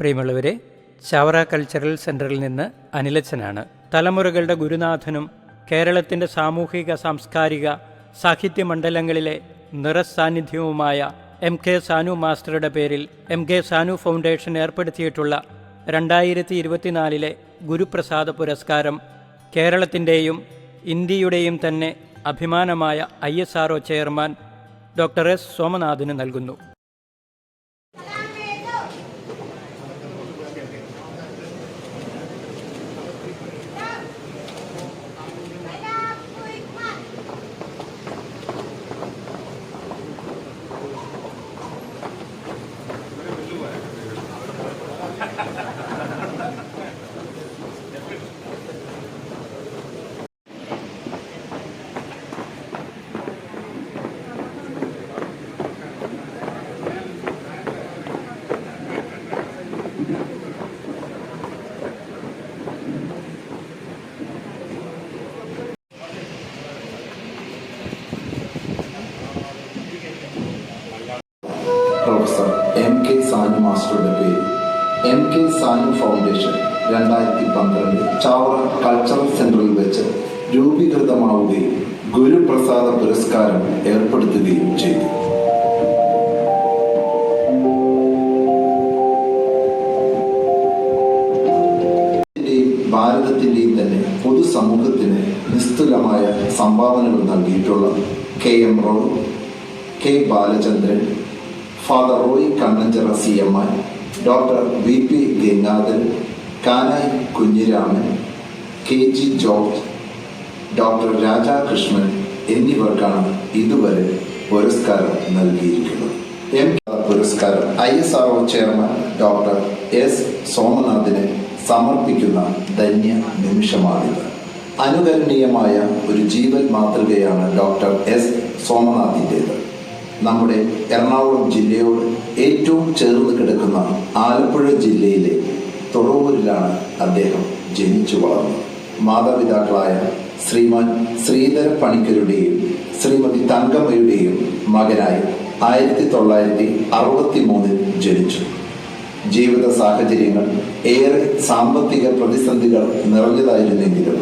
പ്രിയമുള്ളവരെ ചവറ കൾച്ചറൽ സെന്ററിൽ നിന്ന് അനിലച്ചനാണ്. തലമുറകളുടെ ഗുരുനാഥനും കേരളത്തിന്റെ സാമൂഹിക സാംസ്കാരിക സാഹിത്യ മണ്ഡലങ്ങളിലെ നിറസാന്നിധ്യവുമായ എം കെ സാനു മാസ്റ്ററുടെ പേരിൽ എം കെ സാനു ഫൗണ്ടേഷൻ ഏർപ്പെടുത്തിയിട്ടുള്ള രണ്ടായിരത്തി ഇരുപത്തിനാലിലെ ഗുരുപ്രസാദ പുരസ്കാരം കേരളത്തിന്റെയും ഇന്ത്യയുടെയും തന്നെ അഭിമാനമായ I S chairman doctor S. സോമനാഥിന് നൽകുന്നു. പ്രൊഫസർ എം കെ സാനു മാസ്റ്ററുടെ പേര്. എം കെ സാനു ഫൗണ്ടേഷൻ രണ്ടായിരത്തി പന്ത്രണ്ട് ചാവറ കൾച്ചറൽ സെന്ററിൽ വെച്ച് രൂപീകൃതമാവുകയും ഗുരുപ്രസാദ പുരസ്കാരം ഏർപ്പെടുത്തുകയും ചെയ്തു. ഭാരതത്തിന്റെയും തന്നെ പൊതുസമൂഹത്തിന് നിസ്തുലമായ സംഭാവനകൾ നൽകിയിട്ടുള്ള K M Roy K Balachandran father Roy Kannanchira C M I doctor V P Gangadharan Kanayi Kunhiraman K G George doctor Radhakrishnan എന്നിവർക്കാണ് ഇതുവരെ പുരസ്കാരം നൽകിയിരിക്കുന്നത്. എം പുരസ്കാരം I S R chairman doctor S സോമനാഥിന് സമർപ്പിക്കുന്ന ധന്യ നിമിഷമാണിത്. അനുകരണീയമായ ഒരു ജീവൻ മാതൃകയാണ് ഡോക്ടർ എസ് സോമനാഥിന്റെത്. നമ്മുടെ എറണാകുളം ജില്ലയോട് ഏറ്റവും ചേർന്ന് കിടക്കുന്ന ആലപ്പുഴ ജില്ലയിലെ തുറവൂരിലാണ് അദ്ദേഹം ജനിച്ചു വളർന്നത്. മാതാപിതാക്കളായ ശ്രീമാൻ ശ്രീധര പണിക്കരുടെയും ശ്രീമതി തങ്കമ്മയുടെയും മകനായി ആയിരത്തി തൊള്ളായിരത്തി അറുപത്തി മൂന്നിൽ ജനിച്ചു. ജീവിത സാഹചര്യങ്ങൾ ഏറെ സാമ്പത്തിക പ്രതിസന്ധികൾ നിറഞ്ഞതായിരുന്നെങ്കിലും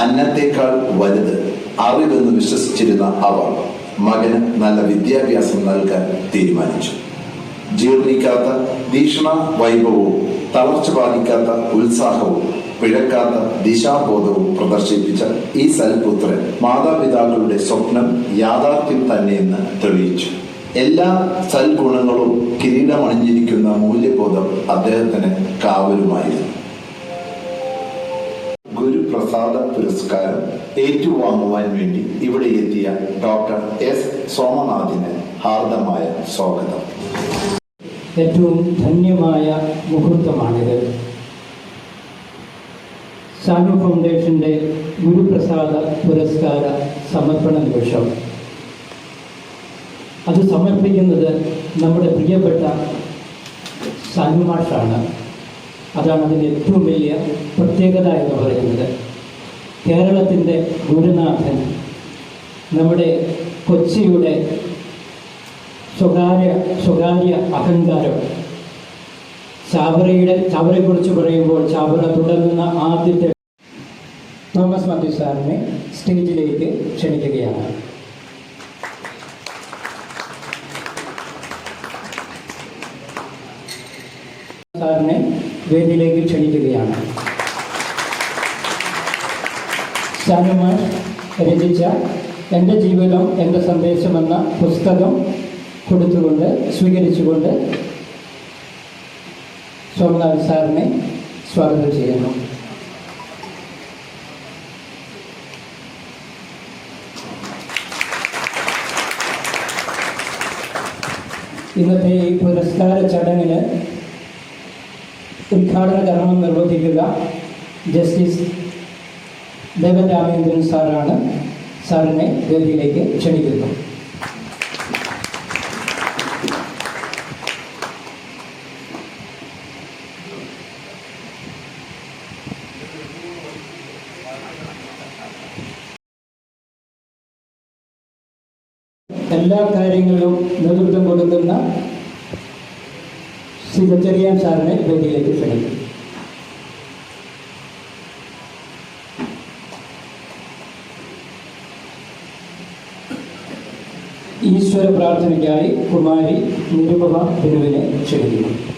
അന്നത്തേക്കാൾ വലുത് അറിവെന്ന് വിശ്വസിച്ചിരുന്ന അവർ മകന് നല്ല വിദ്യാഭ്യാസം നൽകാൻ തീരുമാനിച്ചു. ജീർണിക്കാത്ത ഭീഷണ വൈഭവവും തളർച്ച ബാധിക്കാത്ത ഉത്സാഹവും പിഴക്കാത്ത ദിശാബോധവും പ്രദർശിപ്പിച്ച ഈ സൽപുത്രൻ മാതാപിതാക്കളുടെ സ്വപ്നം യാഥാർത്ഥ്യം തന്നെയെന്ന് തെളിയിച്ചു. എല്ലാ സൽഗുണങ്ങളും കിരീടമണിഞ്ഞിരിക്കുന്ന മൂല്യബോധം അദ്ദേഹത്തിന് കാവലുമായിരുന്നു. ഗുരുപ്രസാദ പുരസ്കാരം ഏറ്റുവാങ്ങുവാൻ വേണ്ടി ഇവിടെ എത്തിയ ഡോക്ടർ എസ് സോമനാഥിന് ഹാർദമായ സ്വാഗതം. ഏറ്റവും ധന്യമായ മുഹൂർത്തമാണിത്. സാനു ഫൗണ്ടേഷന്റെ ഗുരുപ്രസാദ പുരസ്കാര സമർപ്പണ നിമിഷം. അത് സമർപ്പിക്കുന്നത് നമ്മുടെ പ്രിയപ്പെട്ട സാനുമാഷാണ് അതാണ് അതിന്റെ ഏറ്റവും വലിയ പ്രത്യേകത എന്ന് പറയുന്നത്. കേരളത്തിന്റെ ഗുരുനാഥൻ നമ്മുടെ കൊച്ചിയുടെ സ്വകാര്യ സ്വകാര്യ അഹങ്കാരം. ചാവറയുടെ ചാവറയെക്കുറിച്ച് പറയുമ്പോൾ ചാവറ തുടങ്ങുന്ന ആദ്യത്തെ തോമസ് മാത്യു സാറിനെ സ്റ്റേജിലേക്ക് ക്ഷണിക്കുകയാണ്. സാറിനെ വേദിയിലേക്ക് ക്ഷണിക്കുകയാണ്. സാനുമാർ രചിച്ച എന്റെ ജീവിതം എന്റെ സന്ദേശം എന്ന പുസ്തകം കൊടുത്തുകൊണ്ട് സ്വീകരിച്ചുകൊണ്ട് സോമനാഥ് സാറിനെ സ്വാഗതം ചെയ്യുന്നു. ഇന്നത്തെ ഈ പുരസ്കാര ചടങ്ങിന് ഉദ്ഘാടന കർമ്മം നിർവഹിക്കുക ജസ്റ്റിസ് ദേവൻ രാമേന്ദ്രൻ സാറാണ് സാറിനെ വേദിയിലേക്ക് ക്ഷണിക്കുന്നു എല്ലാ കാര്യങ്ങളിലും നേതൃത്വം കൊടുക്കുന്ന ശ്രീ ബച്ചറിയാൻ സാറിനെ വേദിയിലേക്ക് ക്ഷണിക്കും ഈശ്വര പ്രാർത്ഥനയ്ക്കായി കുമാരി നിരുപമ ബിനുവിനെ ക്ഷണിക്കുന്നു.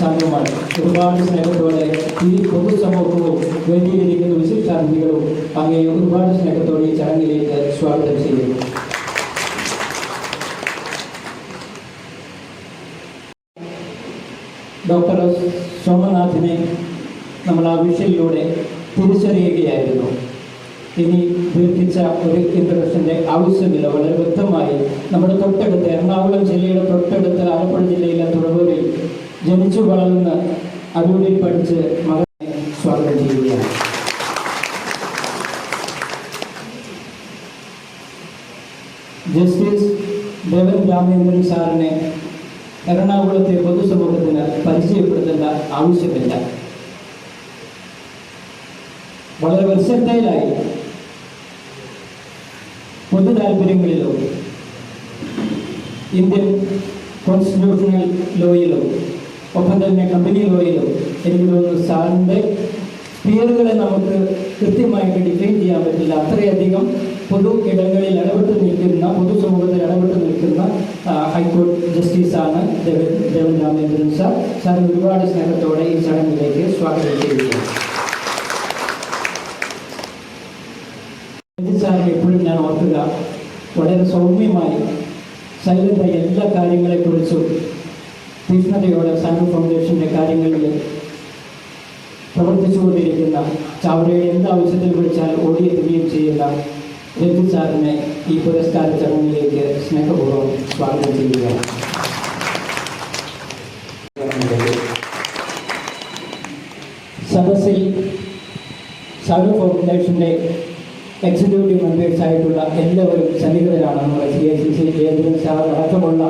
സാനുമാഷ് ഒരുപാട് സ്നേഹത്തോടെ ഈ പൊതുസമൂഹവും വേണ്ടിയിരിക്കുന്ന വിശിഷ്ടാതിഥികളും അങ്ങേ ഒരുപാട് സ്നേഹത്തോടെ ഈ ചടങ്ങിലേക്ക് സ്വാഗതം ചെയ്യുന്നു. ഡോക്ടർ സോമനാഥിനെ നമ്മൾ ആ വിഷയിലൂടെ തിരിച്ചറിയുകയായിരുന്നു. ഇനി ദീർഘിച്ച ഒരു ഇൻട്രഡക്ഷന്റെ ആവശ്യമില്ല. വളരെ വ്യക്തമായി നമ്മുടെ തൊട്ടടുത്ത് എറണാകുളം ജില്ലയുടെ തൊട്ടടുത്ത് ആലപ്പുഴ ജില്ലയിലെ തുറവൂരിൽ ജനിച്ചു വളർന്ന് അരൂരിൽ പഠിച്ച് മകനെ സ്വാഗതം ചെയ്യുകയാണ്. ജസ്റ്റിസ് ദേവൻ രാമചന്ദ്രൻ സാറിനെ എറണാകുളത്തെ പൊതുസമൂഹത്തിന് പരിചയപ്പെടുത്തേണ്ട ആവശ്യമില്ല. വളരെ വെർസറ്റൈലായി പൊതു താല്പര്യങ്ങളിലും ഇന്ത്യൻ കോൺസ്റ്റിറ്റ്യൂഷണൽ ലോയിലും ഒപ്പം തന്നെ കമ്പനി ലോയിലും എനിക്ക് തോന്നുന്നു സാറിന്റെ പേരുകളെ നമുക്ക് കൃത്യമായിട്ട് ഡിഫൈൻ ചെയ്യാൻ പറ്റില്ല. അത്രയധികം പൊതു ഇടങ്ങളിൽ ഇടപെട്ട് നിൽക്കുന്ന പൊതുസമൂഹത്തിൽ ഇടപെട്ട് നിൽക്കുന്ന ഹൈക്കോടതി ജസ്റ്റിസാണ് ദേവൻ രാമേന്ദ്രൻ സാർ. സാർ ഒരുപാട് സ്നേഹത്തോടെ ഈ ചടങ്ങിലേക്ക് സ്വാഗതം ചെയ്യുന്നു. സാറിനെ എപ്പോഴും ഞാൻ ഓർക്കുക. വളരെ സൗമ്യമായി സൈലന്റായി എല്ലാ കാര്യങ്ങളെക്കുറിച്ചും തീക്ഷ്ണതയോടെ സാനു ഫൗണ്ടേഷന്റെ കാര്യങ്ങളിൽ പ്രവർത്തിച്ചുകൊണ്ടിരിക്കുന്ന ചാവറയുടെ എന്ത് ആവശ്യത്തിൽ വിളിച്ചാൽ ഓടിയെത്തുകയും ചെയ്യുന്ന രഞ്ജിത് സാറിനെ ഈ പുരസ്കാര ചടങ്ങിലേക്ക് സ്നേഹപൂർവം സ്വാഗതം ചെയ്യുകയാണ് സദസ്സിൽ സാനു ഫൗണ്ടേഷന്റെ എക്സിക്യൂട്ടീവ് മെമ്പേഴ്സ് ആയിട്ടുള്ള എല്ലാവരും സന്നിഹിതരാണ്. നമ്മുടെ C I C C sir അടക്കമുള്ള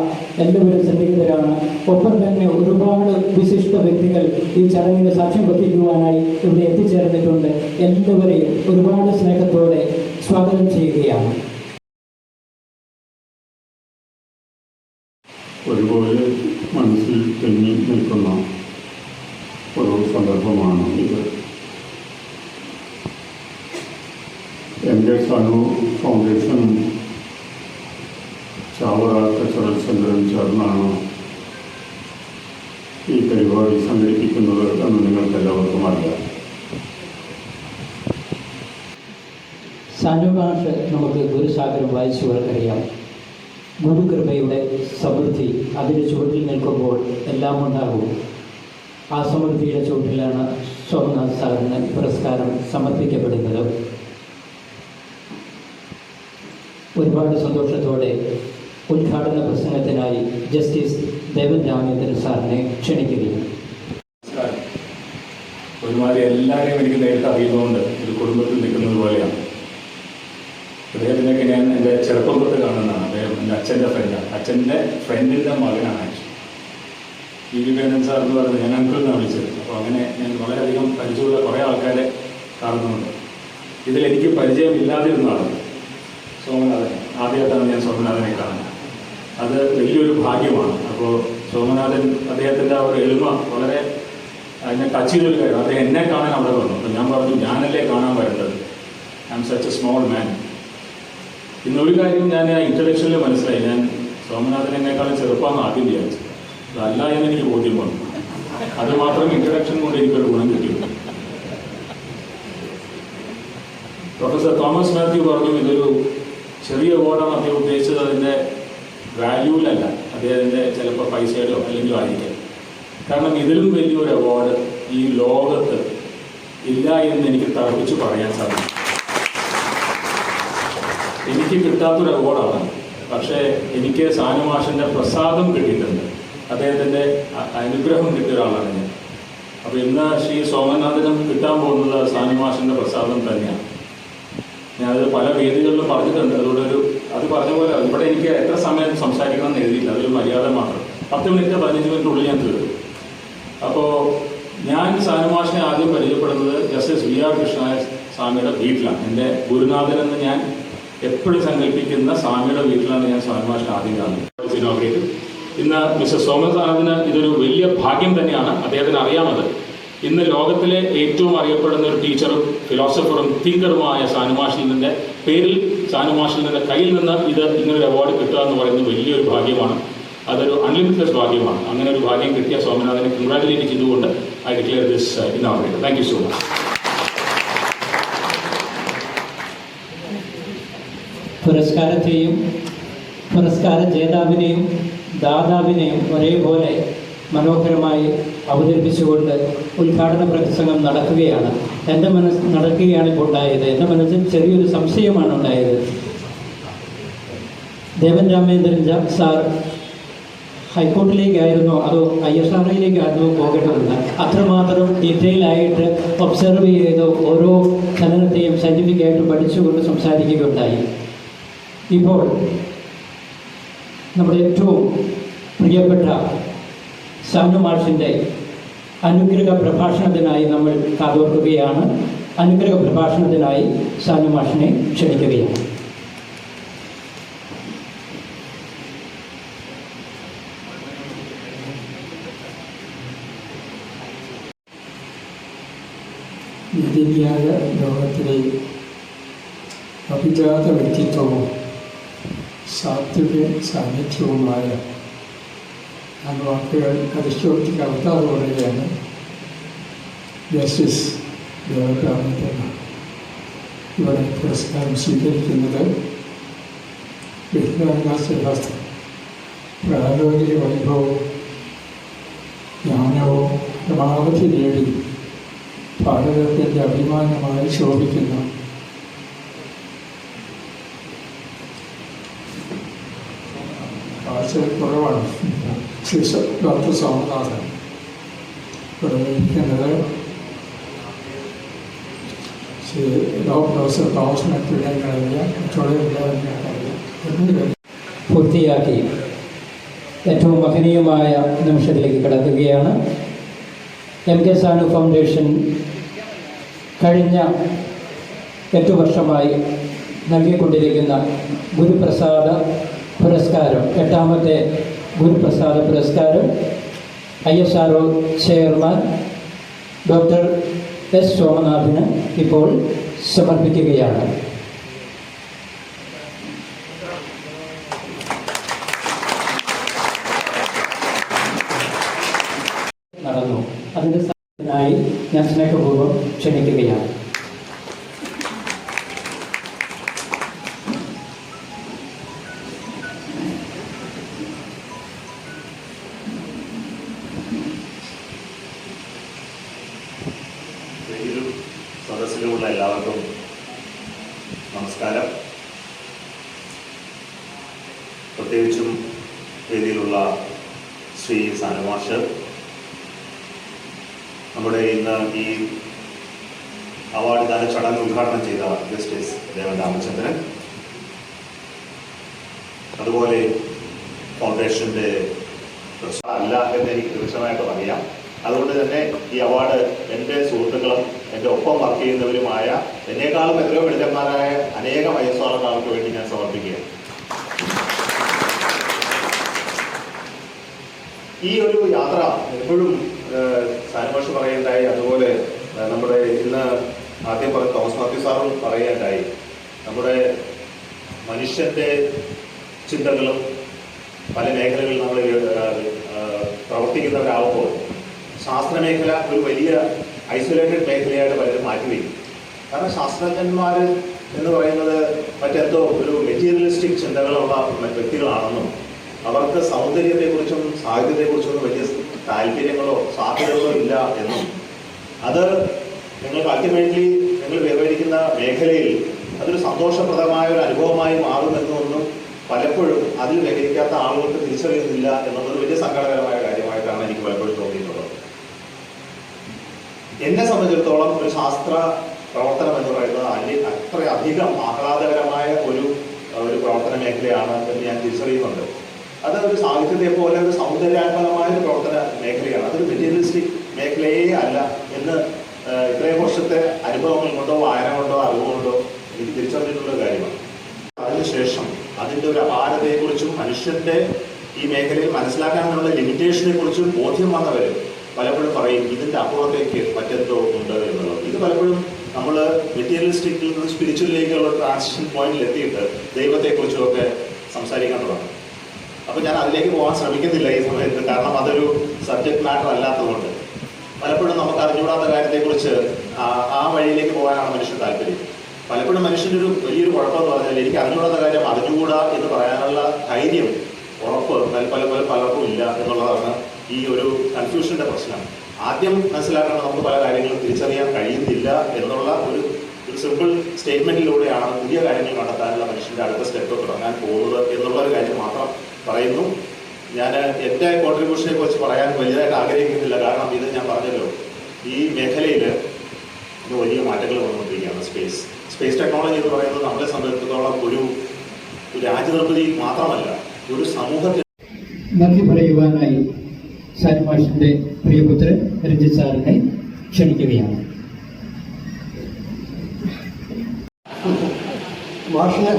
എല്ലാവരും സന്നിഹിതരാണ്. ഒപ്പം തന്നെ ഒരുപാട് വിശിഷ്ട വ്യക്തികൾ ഈ ചടങ്ങിന് സാക്ഷ്യം വഹിക്കുവാനായി ഇവിടെ എത്തിച്ചേർന്നിട്ടുണ്ട്. എല്ലാവരെയും ഒരുപാട് സ്നേഹത്തോടെ സ്വാഗതം ചെയ്യുകയാണ്. ഒരുപോലെ മനസ്സിൽ തെങ്ങി നിൽക്കുന്ന ഒരു സന്ദർഭമാണ് ഇത്. എന്റെ സനു ഫൗണ്ടേഷനും ചാവറ കൾച്ചറൽ സെന്ററും ചേർന്നാണ് ഈ പരിപാടി സംഘടിപ്പിക്കുന്നത് എന്ന് നിങ്ങൾക്ക് എല്ലാവർക്കും അറിയാം. സാനുഭാഷ നമുക്ക് ഗുരുസാഗരം വായിച്ചവർക്കറിയാം ഗുരുകൃപയുടെ സമൃദ്ധി അതിന്റെ ചുവട്ടിൽ നിൽക്കുമ്പോൾ എല്ലാം ഉണ്ടാകും. ആ സമൃദ്ധിയുടെ ചുവട്ടിലാണ് സോമനാഥ് സാറിന് പുരസ്കാരം സമർപ്പിക്കപ്പെടുന്നത്. ഒരുപാട് സന്തോഷത്തോടെ ഉദ്ഘാടന പ്രസംഗത്തിനായി ജസ്റ്റിസ് ദേവൻ രാമേന്ദ്രൻ സാറിനെ ക്ഷണിക്കുകയാണ് ഒരുപാട് എല്ലാവരെയും എനിക്ക് നേരിട്ട് അറിയുന്നതുകൊണ്ട് ഒരു കുടുംബത്തിൽ നിൽക്കുന്നത് പോലെയാണ്. അദ്ദേഹത്തിനൊക്കെ ഞാൻ എന്റെ ചെറുപ്പം തൊട്ട് കാണുന്നതാണ്. അദ്ദേഹം എന്റെ അച്ഛന്റെ ഫ്രണ്ടാണ് അച്ഛന്റെ ഫ്രണ്ടിന്റെ മകനാണ് ആക്ച്വലി. വി വേണൻ സാർ എന്ന് പറയുന്നത് ഞാൻ അങ്കിൾ എന്നാണ് വിളിച്ചത്. അപ്പോൾ അങ്ങനെ ഞാൻ വളരെയധികം പരിചയമുള്ള കുറേ ആൾക്കാരെ കാണുന്നുണ്ട്. ഇതിലെനിക്ക് എനിക്ക് പരിചയമില്ലാതിരുന്ന ആളാണ് സോമനാഥൻ ആദ്യമായിട്ടാണ് ഞാൻ സോമനാഥനെ കാണുന്നത്. അത് വലിയൊരു ഭാഗ്യമാണ്. അപ്പോൾ സോമനാഥൻ അദ്ദേഹത്തിന്റെ ആ ഒരു എളിമ വളരെ അതിനെ ടച്ച് ചെയ്തൊരു കാര്യം അദ്ദേഹം എന്നെ കാണാൻ അവിടെ വന്നു. അപ്പം ഞാൻ പറഞ്ഞു ഞാനല്ലേ കാണാൻ വരേണ്ടത്? I am such a small man പിന്നെ ഒരു കാര്യം ഞാൻ ആ ഇൻട്രഡക്ഷനിൽ മനസ്സിലായി. ഞാൻ സോമനാഥൻ എന്നെക്കാളും ചെറുപ്പമാണ് ആദ്യം വിചാരിച്ചു. അതല്ല എന്ന് എനിക്ക് ബോധ്യം വന്നു. അത് മാത്രം ഇൻട്രഡക്ഷൻ കൊണ്ട് എനിക്കൊരു ഗുണം കിട്ടിയുള്ളൂ പ്രൊഫസർ തോമസ് മാത്യു പറഞ്ഞു ഇതൊരു ചെറിയ അവാർഡാണ് അദ്ദേഹം ഉദ്ദേശിച്ചത് അതിന്റെ വാല്യൂവിലല്ല അദ്ദേഹത്തിന്റെ ചിലപ്പോൾ പൈസയിലോ അല്ലെങ്കിൽ ആയിരിക്കാം. കാരണം ഇതിലും വലിയൊരു അവാർഡ് ഈ ലോകത്ത് ഇല്ല എന്ന് എനിക്ക് തറപ്പിച്ച് പറയാൻ സാധിക്കും. എനിക്ക് കിട്ടാത്തൊരു അവാർഡാണ് പക്ഷേ എനിക്ക് സാനുമാഷിന്റെ പ്രസാദം കിട്ടിയിട്ടുണ്ട്. അദ്ദേഹത്തിന്റെ അനുഗ്രഹം കിട്ടിയ ഒരാളാണ് ഞാൻ. അപ്പോൾ ഇന്ന് ശ്രീ സോമനാഥനും കിട്ടാൻ പോകുന്നത് സാനുമാഷിന്റെ പ്രസാദം തന്നെയാണ്. ഞാനത് പല വേദികളിലും പറഞ്ഞിട്ടുണ്ട്. അതുകൊണ്ട് ഒരു അത് പറഞ്ഞ പോലെ ഇവിടെ എനിക്ക് എത്ര സമയം സംസാരിക്കണം എന്ന് എഴുതിയില്ല. അതൊരു മര്യാദ മാത്രം. പത്ത് മിനിറ്റ് പതിനഞ്ച് മിനിറ്റിനുള്ളിൽ ഞാൻ തീർക്കും. അപ്പോൾ ഞാൻ സാനുമാഷിനെ ആദ്യം പരിചയപ്പെടുന്നത് ജസ്റ്റിസ് വി ആർ കൃഷ്ണ സ്വാമിയുടെ വീട്ടിലാണ്. എന്റെ ഗുരുനാഥൻ എന്ന് ഞാൻ എപ്പോഴും സങ്കല്പിക്കുന്ന സ്വാമിയുടെ വീട്ടിലാണ് ഞാൻ സാനുമാഷിനെ ആദ്യം കാണുന്നത്. ഇന്ന് മിസ്റ്റർ സോമൻ സോമനാഥന് ഇതൊരു വലിയ ഭാഗ്യം തന്നെയാണ്. അദ്ദേഹത്തിന് അറിയാമത്. ഇന്ന് ലോകത്തിലെ ഏറ്റവും അറിയപ്പെടുന്ന ഒരു ടീച്ചറും ഫിലോസഫറും തിങ്കറുമായ സാനുമാഷിലിന്റെ പേരിൽ സാനുമാഷിലിന്റെ കയ്യിൽ നിന്ന് ഇത് ഇങ്ങനൊരു അവാർഡ് കിട്ടുക എന്ന് പറയുന്നത് വലിയൊരു ഭാഗ്യമാണ്. അതൊരു അൺലിമിറ്റഡ് ഭാഗ്യമാണ്. അങ്ങനെ ഒരു ഭാഗ്യം കിട്ടിയ സ്വാമിനാഥനെ കൺഗ്രാറ്റുലേറ്റ് ചെയ്തുകൊണ്ട് I declare this inaugurate thank you so much പുരസ്കാരത്തെയും പുരസ്കാര ജേതാവിനെയും ദാതാവിനെയും ഒരേപോലെ മനോഹരമായി അവതരിപ്പിച്ചുകൊണ്ട് ഉദ്ഘാടന പ്രസംഗം നടക്കുകയാണ്. എന്റെ മനസ്സ് നടക്കുകയാണ് ഇപ്പോൾ ഉണ്ടായത്. എന്റെ മനസ്സിൽ ചെറിയൊരു സംശയമാണ് ഉണ്ടായത്. ദേവൻ രാമേന്ദ്രൻ സാർ ഹൈക്കോർട്ടിലേക്കായിരുന്നോ അതോ ഐ എസ് ആർ ഐയിലേക്കായിരുന്നോ പോകേണ്ടതെന്ന്. അത്രമാത്രം ഡീറ്റെയിൽ ആയിട്ട് ഒബ്സർവ് ചെയ്ത് ഓരോ ചലനത്തെയും സയന്റിഫിക്കായിട്ട് പഠിച്ചുകൊണ്ട് സംസാരിക്കുകയുണ്ടായി. ഇപ്പോൾ നമ്മുടെ ഏറ്റവും പ്രിയപ്പെട്ട സാനു മാഷിന്റെ അനുഗ്രഹ പ്രഭാഷണത്തിനായി നമ്മൾ കാതോർക്കുകയാണ്. അനുഗ്രഹ പ്രഭാഷണത്തിനായി സാനു മാഷിനെ ക്ഷണിക്കുകയാണ്. നിതിന്യായ ലോകത്തിലെ അഭിജാത വ്യക്തിത്വവും സാത്വിക സാന്നിധ്യവുമായ ആ വാക്കുകൾ അതിശോക്തി കർത്താവോടെയാണ് ജസ്റ്റിസ് ദേവരാമേന്ദ്രൻ ഇവിടെ പുരസ്കാരം സ്വീകരിക്കുന്നത് ബഹിരാകാശ ശാസ്ത്രം പ്രായോഗിക വൈഭവവും ജ്ഞാനവും പരമാവധി നേടി ഭാരതത്തിന്റെ അഭിമാനമായി ശോഭിക്കുന്ന സ- ഡോക്ടർ സോമനാഥൻ ഇവിടെ ഇരിക്കുന്നത് ശ്രീ ഡോക്ടർ തോമസ് മറ്റുള്ള കഴിഞ്ഞ മറ്റുള്ള പൂർത്തിയാക്കി. ഏറ്റവും മഹനീയമായ നിമിഷത്തിലേക്ക് കടക്കുകയാണ്. എം കെ സാനു ഫൗണ്ടേഷൻ കഴിഞ്ഞ എട്ട് വർഷമായി നൽകിക്കൊണ്ടിരിക്കുന്ന ഗുരുപ്രസാദ പുരസ്കാരം എട്ടാമത്തെ ഗുരുപ്രസാദ പുരസ്കാരം I S R O chairman doctor S. സോമനാഥിന് ഇപ്പോൾ സമർപ്പിക്കുകയാണ്. നടന്നു. അതിന്റെ സഹായത്തിനായി ഞാൻ സ്നേഹപൂർവം ക്ഷണിക്കുകയാണ്. വേദിയിലും സദസ്സിലുമുള്ള എല്ലാവർക്കും നമസ്കാരം. പ്രത്യേകിച്ചും വേദിയിലുള്ള ശ്രീ സാനുമാഷ് നമ്മുടെ ഇന്ന് ഈ അവാർഡ് ദാന ചടങ്ങ് ഉദ്ഘാടനം ചെയ്ത ജസ്റ്റിസ് ദേവൻ രാമചന്ദ്രൻ അതുപോലെ ഫൗണ്ടേഷന്റെ അല്ല എന്ന് എനിക്ക് കൃത്യമായിട്ട് അറിയാം. അതുകൊണ്ട് തന്നെ ഈ അവാർഡ് എന്റെ സുഹൃത്തുക്കളും എന്റെ ഒപ്പം വർക്ക് ചെയ്യുന്നവരുമായ എന്നേക്കാളും എത്രയോ അനേക അനേകം ആൾക്ക് വേണ്ടി ഞാൻ സമർപ്പിക്കുകയാണ്. ഈ ഒരു യാത്ര എപ്പോഴും സാനുഭാഷ പറയുണ്ടായി അതുപോലെ നമ്മുടെ ഇന്ന് ആദ്യം പറഞ്ഞ തോമസ് മാത്യു സാറും പറയുകയുണ്ടായി. നമ്മുടെ മനുഷ്യന്റെ ചിന്തകളും പല മേഖലകളിൽ നമ്മൾ പ്രവർത്തിക്കുന്നവരാകുമ്പോൾ ശാസ്ത്രമേഖല ഒരു വലിയ ഐസൊലേറ്റഡ് മേഖലയായിട്ട് പലരും മാറ്റിവെക്കും കാരണം ശാസ്ത്രജ്ഞന്മാർ എന്ന് പറയുന്നത് മറ്റെന്തോ ഒരു മെറ്റീരിയലിസ്റ്റിക് ചിന്തകളുള്ള വ്യക്തികളാണെന്നും അവർക്ക് സൗന്ദര്യത്തെക്കുറിച്ചും സാഹിത്യത്തെക്കുറിച്ചൊന്നും വലിയ താല്പര്യങ്ങളോ സാധ്യതകളോ ഇല്ല എന്നും. അത് നിങ്ങൾക്ക് അൾട്ടിമേറ്റ്ലി നിങ്ങൾ വ്യവഹരിക്കുന്ന മേഖലയിൽ അതൊരു സന്തോഷപ്രദമായ ഒരു അനുഭവമായി മാറുമെന്നൊന്നും പലപ്പോഴും അതിൽ വ്യവഹരിക്കാത്ത ആളുകൾക്ക് തിരിച്ചറിയുന്നില്ല എന്നുള്ളത് വലിയ സങ്കടകരമായ കാര്യമായിട്ടാണ് എനിക്ക് പലപ്പോഴും എന്നെ സംബന്ധിച്ചിടത്തോളം ഒരു ശാസ്ത്ര പ്രവർത്തനം എന്ന് പറയുന്നത് അല്ലെ അത്രയധികം ആഹ്ലാദകരമായ ഒരു ഒരു പ്രവർത്തന മേഖലയാണ് എന്ന് ഞാൻ തിരിച്ചറിയുന്നുണ്ട്. അത് ഒരു സാഹിത്യത്തെ പോലെ ഒരു സൗന്ദര്യാത്മകമായ ഒരു പ്രവർത്തന മേഖലയാണ്. അതൊരു മെറ്റീരിയലിസ്റ്റിക് മേഖലയേ അല്ല എന്ന് ഇത്രയും വർഷത്തെ അനുഭവങ്ങൾ കൊണ്ടോ വായന കൊണ്ടോ അറിവ് കൊണ്ടോ എനിക്ക് തിരിച്ചറിഞ്ഞിട്ടുള്ള കാര്യമാണ്. അതിനുശേഷം അതിന്റെ ഒരു അപാരതയെക്കുറിച്ചും മനുഷ്യന്റെ ഈ മേഖലയിൽ മനസ്സിലാക്കാനുള്ള ലിമിറ്റേഷനെ കുറിച്ചും ബോധ്യം വന്നവർ പലപ്പോഴും പറയും ഇതിന്റെ അപ്പുറത്തേക്ക് മറ്റെന്തോ ഉണ്ട് എന്നുള്ളത്. ഇത് പലപ്പോഴും നമ്മൾ മെറ്റീരിയലിസ്റ്റിക്കിൽ നിന്ന് സ്പിരിച്വലിലേക്കുള്ള ട്രാൻസിഷൻ പോയിന്റിൽ എത്തിയിട്ട് ദൈവത്തെക്കുറിച്ചുമൊക്കെ സംസാരിക്കാൻ തുടങ്ങും. അപ്പോൾ ഞാൻ അതിലേക്ക് പോകാൻ ശ്രമിക്കുന്നില്ല ഈ സമയത്ത് കാരണം അതൊരു സബ്ജക്ട് മാറ്റർ അല്ലാത്തതുകൊണ്ട്. പലപ്പോഴും നമുക്ക് അറിഞ്ഞുകൂടാത്ത കാര്യത്തെക്കുറിച്ച് ആ- വഴിയിലേക്ക് പോകാനാണ് മനുഷ്യൻ താല്പര്യം. പലപ്പോഴും മനുഷ്യന്റെ ഒരു വലിയൊരു കുഴപ്പമെന്ന് പറഞ്ഞാൽ എനിക്ക് അറിഞ്ഞുകൂടാത്ത കാര്യം അറിഞ്ഞുകൂടാ എന്ന് പറയാനുള്ള ധൈര്യം ഉറപ്പ് പല പല പലർക്കും ഇല്ല എന്നുള്ളതാണ് ഈ ഒരു കൺഫ്യൂഷന്റെ പ്രശ്നം. ആദ്യം മനസ്സിലാക്കണം നമുക്ക് പല കാര്യങ്ങളും തിരിച്ചറിയാൻ കഴിയുന്നില്ല എന്നുള്ള ഒരു ഒരു സിമ്പിൾ സ്റ്റേറ്റ്മെന്റിലൂടെയാണ് പുതിയ കാര്യങ്ങൾ കണ്ടെത്താനുള്ള മനുഷ്യന്റെ അടുത്ത സ്റ്റെപ്പ് തുടങ്ങാൻ പോകുന്നത് എന്നുള്ള ഒരു കാര്യം മാത്രം പറയുന്നു. ഞാൻ എന്റെ കോൺട്രിബ്യൂഷനെ കുറിച്ച് പറയാൻ വലുതായിട്ട് ആഗ്രഹിക്കുന്നില്ല. കാരണം ഇത് ഞാൻ പറഞ്ഞല്ലോ ഈ മേഖലയിൽ വലിയ മാറ്റങ്ങൾ വന്നുകൊണ്ടിരിക്കുകയാണ് സ്പേസ് സ്പേസ് ടെക്നോളജി എന്ന് പറയുന്നത് നമ്മളെ സംബന്ധിച്ചിടത്തോളം ഒരു ഒരു രാജ്യനിർമ്മിതി മാത്രമല്ല ഒരു സമൂഹത്തിൽ നന്ദി പറയുവാനായി. സാനുമാഷിന്റെ പ്രിയപുത്രൻ രഞ്ജിത് സാറിനെ ക്ഷണിക്കുകയാണ്. മാഷിന്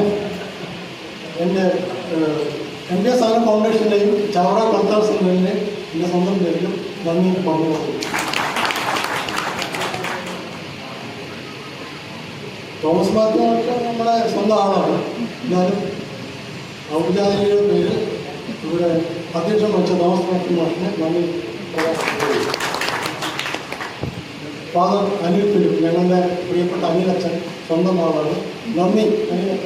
എം കെ സാന ഫൗണ്ടേഷന്റെയും ചവറ കൺസൾട്ടൻസിന്റെ എന്റെ സ്വന്തം പേരിലും നന്ദി പറഞ്ഞു തോമസ് മാത്യു നമ്മുടെ സ്വന്തം ആളാണ്. എന്നാലും ഔപചാരിക പേര് ഇവിടെ അധ്യക്ഷൻ വെച്ച തോമസ് മാത്യു മാഷിനെ നന്ദി ഫാദർ അനിൽ ഫിലിപ്പ് ഞങ്ങളുടെ പ്രിയപ്പെട്ട അനിലച്ചൻ സ്വന്തം ആളാണ്. നന്ദി അനിലച്ച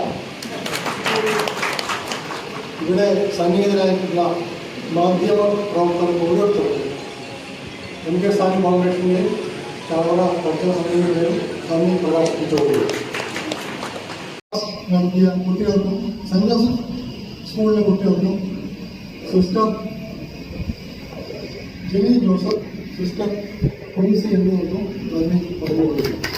ഇവിടെ സന്നിഹിതരായിട്ടുള്ള മാധ്യമ പ്രവർത്തകർ ഓരോരുത്തർക്കും എം കെ സാനി ഫൗണ്ടേഷന്റെയും ചാവറ ഭക്ഷണ സമിതിയുടെയും നന്ദി പ്രകാശിപ്പിച്ചുകൊള്ളു നടത്തിയ കുട്ടികൾക്കും സെന്റ് ജോസഫ് സ്കൂളിലെ കുട്ടികൾക്കും സിസ്റ്റർ ജെനി ജോസഫ് സിസ്റ്റർ പ്രിൻസി എന്നിവർക്കും നന്ദി അപേക്ഷിക്കുന്നു